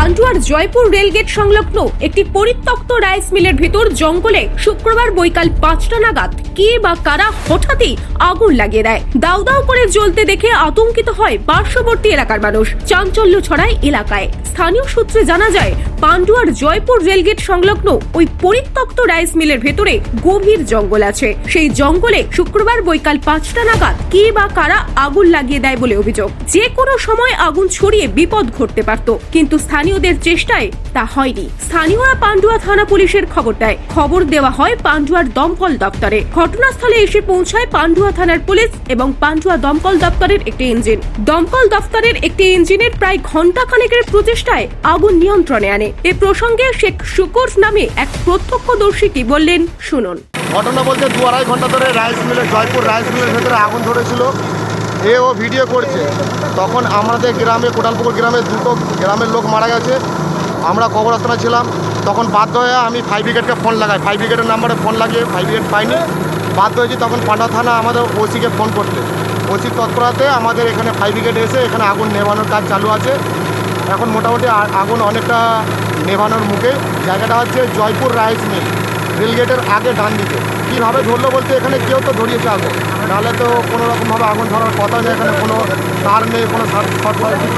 পান্ডুয়ার Jaipur rail gate সংলগ্ন একটি পরিত্যক্ত রাইস মিলের ভেতর জঙ্গলে শুক্রবার বৈকাল পাঁচটা নাগাদ কে বা কারা হঠাৎই আগুন লাগিয়ে দেয়। দাউ দাউ করে জ্বলতে দেখে আতঙ্কিত হয় পার্শ্ববর্তী এলাকার মানুষ। চাঞ্চল্য ছড়ায় এলাকায়। স্থানীয় সূত্রে জানা যায় পান্ডুয়ার জয়পুর রেলগেট সংলগ্ন ওই পরিত্যক্ত রাইস মিলের ভেতরে গভীর জঙ্গল আছে। সেই জঙ্গলে শুক্রবার বৈকাল পাঁচটা নাগাদ কে বা কারা আগুন লাগিয়ে দেয় বলে অভিযোগ। যে কোনো সময় আগুন ছড়িয়ে বিপদ ঘটতে পারত, কিন্তু স্থানীয়দের চেষ্টায় তা হয়নি। স্থানীয়রা পান্ডুয়া থানা পুলিশের খবর দেয়। খবর দেওয়া হয় পান্ডুয়ার দমকল দপ্তরে। ঘটনাস্থলে এসে পৌঁছায় পান্ডুয়া থানার পুলিশ এবং পান্ডুয়া দমকল দপ্তরের একটি ইঞ্জিন। দমকল দপ্তরের একটি ইঞ্জিনের প্রায় ঘণ্টা খানেকের প্রচেষ্টায় আগুন নিয়ন্ত্রণে আনে। এ প্রসঙ্গে শেখ শুকুর নামে এক প্রত্যক্ষদর্শী কি বললেন, শুনুন। ঘটনা বলতে দু আড়াই ঘণ্টা ধরে রাইস মিলের, জয়পুর রাইস মিলের ভেতরে আগুন ধরেছিল। এ ও ভিডিও করছে। তখন আমাদের গ্রামে, কোটালপুকুর গ্রামে দুটো গ্রামের লোক মারা গেছে। আমরা কবরস্থানে ছিলাম। তখন বাধ্য হয়ে আমি ফাইভ ব্রিগেডকে ফোন লাগাই। ফাইভ ব্রিগেডের নাম্বারে ফোন লাগিয়ে ফাইভ ব্রিগেড পাইনি। বাধ্য হয়েছি তখন পান্ডা থানা আমাদের ওসিকে ফোন করতে। ওসি তৎপরতে আমাদের এখানে ফাইভ ব্রিগেড এসে এখানে আগুন নেভানোর কাজ চালু আছে। এখন মোটামুটি আগুন অনেকটা নেভানোর মুখে। জায়গাটা হচ্ছে জয়পুর রাইস মিল, রেলগেটের আগে ডান দিকে। কীভাবে ধরলো বলতে এখানে কেউ তো ধরিয়েছে আগুন। নাহলে তো কোনো রকমভাবে আগুন ধরার কথা নেই, এখানে কোনো তার নেই, কোনো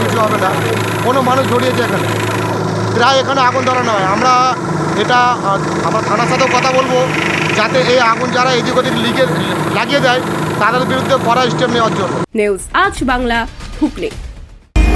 কিছু হবে না। কোনো মানুষ ধরিয়েছে এখানে। প্রায় এখানে আগুন ধরানো হয়। আমরা এটা আমরা থানার সাথেও কথা বলব, যাতে এই আগুন যারা এদিক ওদিক লিগে লাগিয়ে দেয়, তাদের বিরুদ্ধে কড়া স্টেপ নেওয়ার জন্য। নিউজ আজ বাংলা, হুগলি।